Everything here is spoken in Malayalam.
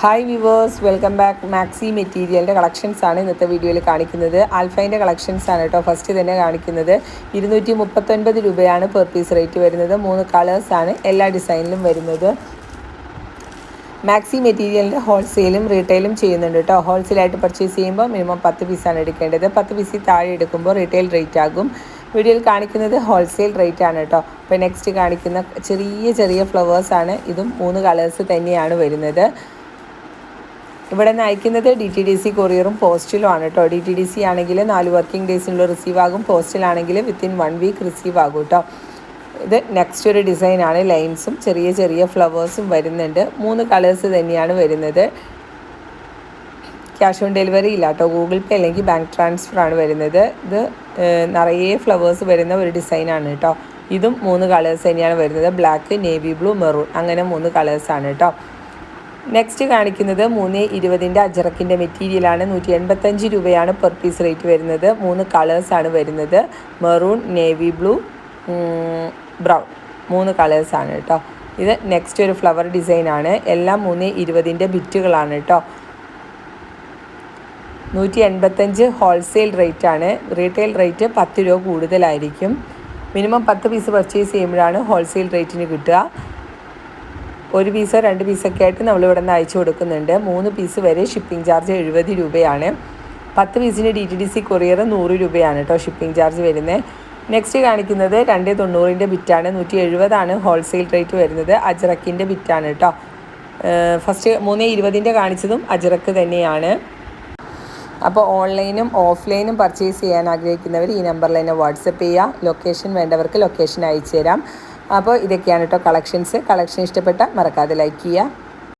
Hi viewers welcome back maxi മെറ്റീരിയലിന്റെ കളക്ഷൻസ് ആണ് ഇന്നത്തെ വീഡിയോയിൽ കാണിക്കുന്നത്. ആൽഫൈന്റെ കളക്ഷൻസ് ആണ് കേട്ടോ. ഫസ്റ്റ് തന്നെ കാണിക്കുന്നത്. ഇരുന്നൂറ്റി മുപ്പത്തൊൻപത് രൂപയാണ് പെർ പീസ് റേറ്റ് വരുന്നത്. മൂന്ന് കളേഴ്സ് ആണ് എല്ലാ ഡിസൈനിലും വരുന്നത്. മാക്സി മെറ്റീരിയലിന്റെ ഹോൾസെയിലും റീറ്റെയിലും ചെയ്യുന്നുണ്ട് കേട്ടോ. ഹോൾസെയിലായിട്ട് പർച്ചേസ് ചെയ്യുമ്പോൾ മിനിമം പത്ത് പീസാണ് എടുക്കേണ്ടത്. പത്ത് പീസിൽ താഴെ എടുക്കുമ്പോൾ റീറ്റെയിൽ റേറ്റ് ആകും. വീഡിയോയിൽ കാണിക്കുന്നത് ഹോൾസെയിൽ റേറ്റ് ആണ് കേട്ടോ. അപ്പോൾ നെക്സ്റ്റ് കാണിക്കുന്ന ചെറിയ ചെറിയ ഫ്ലവേഴ്സാണ് ഇതും മൂന്ന് കളേഴ്സ് തന്നെയാണ് വരുന്നത്. ഇവിടെ നിന്ന് അയക്കുന്നത് ഡി ടി ഡി സി കൊറിയറും പോസ്റ്റിലും ആണ് കേട്ടോ ഡി ടി ഡി സി ആണെങ്കിൽ നാല് വർക്കിംഗ് ഡേയ്സിനുള്ള റിസീവ് ആകും. പോസ്റ്റിലാണെങ്കിൽ വിത്തിൻ വൺ വീക്ക് റിസീവ് ആകും കേട്ടോ ഇത് നെക്സ്റ്റ് ഒരു ഡിസൈനാണ് ലൈൻസും ചെറിയ ചെറിയ ഫ്ലവേഴ്സും വരുന്നുണ്ട്. മൂന്ന് കളേഴ്സ് തന്നെയാണ് വരുന്നത്. ക്യാഷ് ഓൺ ഡെലിവറി ഇല്ല കേട്ടോ ഗൂഗിൾ പേ അല്ലെങ്കിൽ ബാങ്ക് ട്രാൻസ്ഫർ ആണ് വരുന്നത്. ഇത് നിറയെ ഫ്ലവേഴ്സ് വരുന്ന ഒരു ഡിസൈനാണ് കേട്ടോ ഇതും മൂന്ന് കളേഴ്സ് തന്നെയാണ് വരുന്നത്. ബ്ലാക്ക് നേവി ബ്ലൂ മെറൂൺ അങ്ങനെ മൂന്ന് കളേഴ്സാണ് കേട്ടോ നെക്സ്റ്റ് കാണിക്കുന്നത് മൂന്ന് ഇരുപതിന്റെ അജറക്കിന്റെ മെറ്റീരിയലാണ് നൂറ്റി എൺപത്തഞ്ച് രൂപയാണ് പെർ പീസ് റേറ്റ് വരുന്നത്. മൂന്ന് കളേഴ്സാണ് വരുന്നത്. മെറൂൺ നേവി ബ്ലൂ ബ്രൗൺ മൂന്ന് കളേഴ്സാണ് കേട്ടോ. ഇത് നെക്സ്റ്റ് ഒരു ഫ്ലവർ ഡിസൈനാണ് എല്ലാം മൂന്ന് ഇരുപതിന്റെ ബിറ്റുകളാണ് കേട്ടോ. നൂറ്റി എൺപത്തഞ്ച് ഹോൾസെയിൽ റേറ്റാണ് റീറ്റെയിൽ റേറ്റ് പത്ത് രൂപ കൂടുതലായിരിക്കും. മിനിമം പത്ത് പീസ് പർച്ചേസ് ചെയ്യുമ്പോഴാണ് ഹോൾസെയിൽ റേറ്റിന് കിട്ടുക. ഒരു പീസോ രണ്ട് പീസൊക്കെ ആയിട്ട് നമ്മളിവിടെ നിന്ന് അയച്ചു കൊടുക്കുന്നുണ്ട്. മൂന്ന് പീസ് വരെ ഷിപ്പിംഗ് ചാർജ് എഴുപത് രൂപയാണ്. പത്ത് പീസിന് D T D C courier നൂറ് രൂപയാണ് കേട്ടോ ഷിപ്പിംഗ് ചാർജ് വരുന്നത് നെക്സ്റ്റ് കാണിക്കുന്നത് രണ്ട് തൊണ്ണൂറിന്റെ ബിറ്റാണ്. നൂറ്റി എഴുപതാണ് ഹോൾസെയിൽ റേറ്റ് വരുന്നത്. അജറക്കിന്റെ ബിറ്റാണ് കേട്ടോ ഫസ്റ്റ് മൂന്ന് ഇരുപതിന്റെ കാണിച്ചതും അജറക്ക് തന്നെയാണ്. അപ്പോൾ ഓൺലൈനും ഓഫ്ലൈനും പർച്ചേസ് ചെയ്യാൻ ആഗ്രഹിക്കുന്നവർ ഈ നമ്പറിൽ തന്നെ വാട്സപ്പ് ചെയ്യുക ലൊക്കേഷൻ വേണ്ടവർക്ക് ലൊക്കേഷൻ അയച്ചു തരാം അപ്പോൾ ഇതൊക്കെയാണ് കേട്ടോ കളക്ഷൻസ് കളക്ഷൻ ഇഷ്ടപ്പെട്ടാൽ മറക്കാതെ ലൈക്ക് ചെയ്യുക.